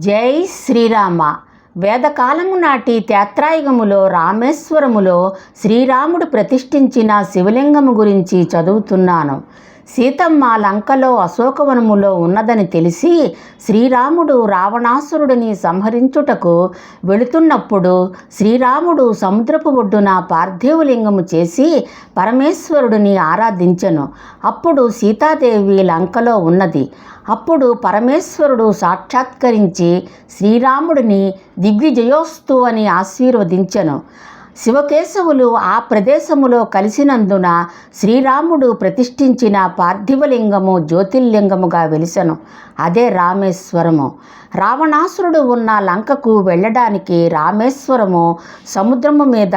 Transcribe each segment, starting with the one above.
జై శ్రీరామ. వేదకాలము నాటి త్యాత్రాయుగములో రామేశ్వరములో శ్రీరాముడు ప్రతిష్ఠించిన శివలింగము గురించి చదువుతున్నాను. సీతమ్మ లంకలో అశోకవనములో ఉన్నదని తెలిసి శ్రీరాముడు రావణాసురుడిని సంహరించుటకు వెళుతున్నప్పుడు శ్రీరాముడు సముద్రపు ఒడ్డున పార్థివలింగము చేసి పరమేశ్వరుడిని ఆరాధించెను. అప్పుడు సీతాదేవి లంకలో ఉన్నది. అప్పుడు పరమేశ్వరుడు సాక్షాత్కరించి శ్రీరాముడిని దిగ్విజయోస్తు అని ఆశీర్వదించెను. శివకేశవులు ఆ ప్రదేశములో కలిసినందున శ్రీరాముడు ప్రతిష్ఠించిన పార్థివలింగము జ్యోతిర్లింగముగా వెలిసెను. అదే రామేశ్వరము. రావణాసురుడు ఉన్న లంకకు వెళ్ళడానికి రామేశ్వరము సముద్రము మీద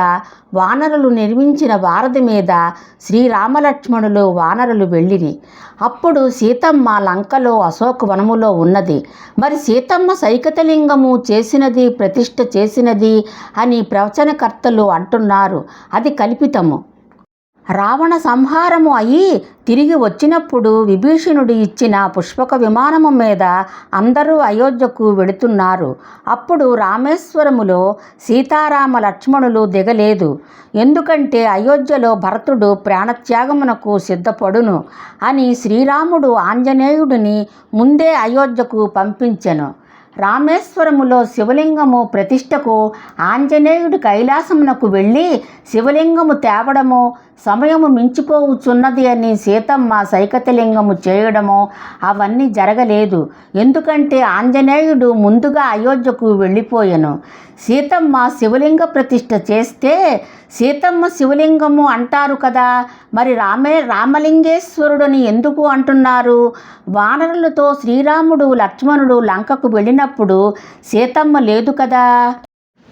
వానరులు నిర్మించిన వారధి మీద శ్రీరామలక్ష్మణులు వానరులు వెళ్ళిరి. అప్పుడు సీతమ్మ లంకలో అశోకవనములో ఉన్నది. మరి సీతమ్మ సైకతలింగము చేసినది ప్రతిష్ఠ చేసినది అని ప్రవచనకర్తలు అంటున్నారు. అది కల్పితము. రావణ సంహారము అయి తిరిగి వచ్చినప్పుడు విభీషణుడు ఇచ్చిన పుష్పక విమానము మీద అందరూ అయోధ్యకు వెడుతున్నారు. అప్పుడు రామేశ్వరములో సీతారామ లక్ష్మణులు దిగలేదు. ఎందుకంటే అయోధ్యలో భరతుడు ప్రాణత్యాగమునకు సిద్ధపడును అని శ్రీరాముడు ఆంజనేయుడిని ముందే అయోధ్యకు పంపించెను. రామేశ్వరములో శివలింగము ప్రతిష్టకు ఆంజనేయుడు కైలాసమునకు వెళ్ళి శివలింగము తేవడము సమయము మించిపోవుచున్నది అని సీతమ్మ సైకతలింగము చేయడము అవన్నీ జరగలేదు. ఎందుకంటే ఆంజనేయుడు ముందుగా అయోధ్యకు వెళ్ళిపోయాను. సీతమ్మ శివలింగ ప్రతిష్ఠ చేస్తే సీతమ్మ శివలింగము అంటారు కదా మరి రామే రామలింగేశ్వరుడని ఎందుకు అంటున్నారు? వానరులతో శ్రీరాముడు లక్ష్మణుడు లంకకు వెళ్ళిన వెళ్ళినప్పుడు సీతమ్మ లేదు కదా?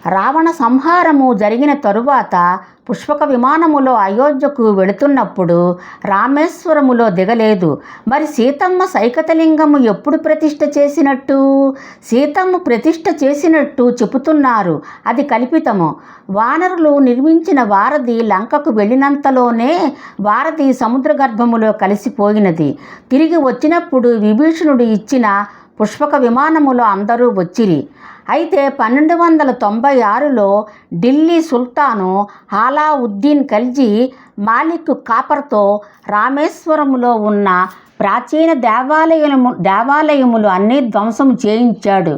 రావణ సంహారము జరిగిన తరువాత పుష్పక విమానములో అయోధ్యకు వెళుతున్నప్పుడు రామేశ్వరములో దిగలేదు. మరి సీతమ్మ సైకతలింగము ఎప్పుడు ప్రతిష్ఠ చేసినట్టు? సీతమ్మ ప్రతిష్ఠ చేసినట్టు చెబుతున్నారు. అది కల్పితము. వానరులు నిర్మించిన వారధి లంకకు వెళ్ళినంతలోనే వారధి సముద్ర గర్భములో కలిసిపోయినది. తిరిగి వచ్చినప్పుడు విభీషణుడు ఇచ్చిన పుష్పక విమానములో అందరూ వచ్చిరి. అయితే పన్నెండు వందల తొంభై ఆరులో ఢిల్లీ సుల్తాను అలావుద్దీన్ ఖల్జీ మాలిక్ కాపర్తో రామేశ్వరములో ఉన్న ప్రాచీన దేవాలయము దేవాలయములు అన్నీ ధ్వంసం చేయించాడు.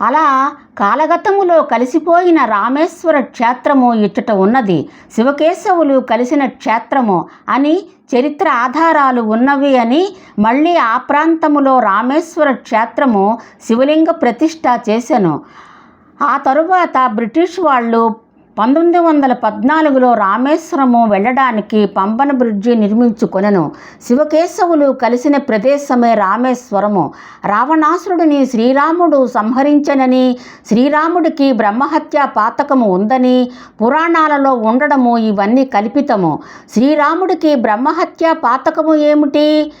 అలా కాలగతములో కలిసిపోయిన రామేశ్వర క్షేత్రము ఇచ్చట ఉన్నది. శివకేశవులు కలిసిన క్షేత్రము అని చరిత్ర ఆధారాలు ఉన్నవి అని మళ్ళీ ఆ ప్రాంతములో రామేశ్వర క్షేత్రము శివలింగ ప్రతిష్ఠ చేశాను ఆ తరువాత బ్రిటిష్ వాళ్ళు పంతొమ్మిది వందల పద్నాలుగులో రామేశ్వరము వెళ్ళడానికి పంపన బ్రిడ్జి నిర్మించుకొనెను. శివకేశవులు కలిసిన ప్రదేశమే రామేశ్వరము. రావణాసురుడిని శ్రీరాముడు సంహరించనని శ్రీరాముడికి బ్రహ్మహత్య పాతకము ఉందని పురాణాలలో ఉండడము ఇవన్నీ కల్పితము. శ్రీరాముడికి బ్రహ్మహత్య పాతకము ఏమిటి?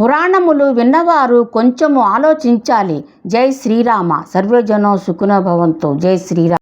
పురాణములు విన్నవారు కొంచెము ఆలోచించాలి. జై శ్రీరామ. సర్వజనో సుఖనభవంతో జై శ్రీరామ.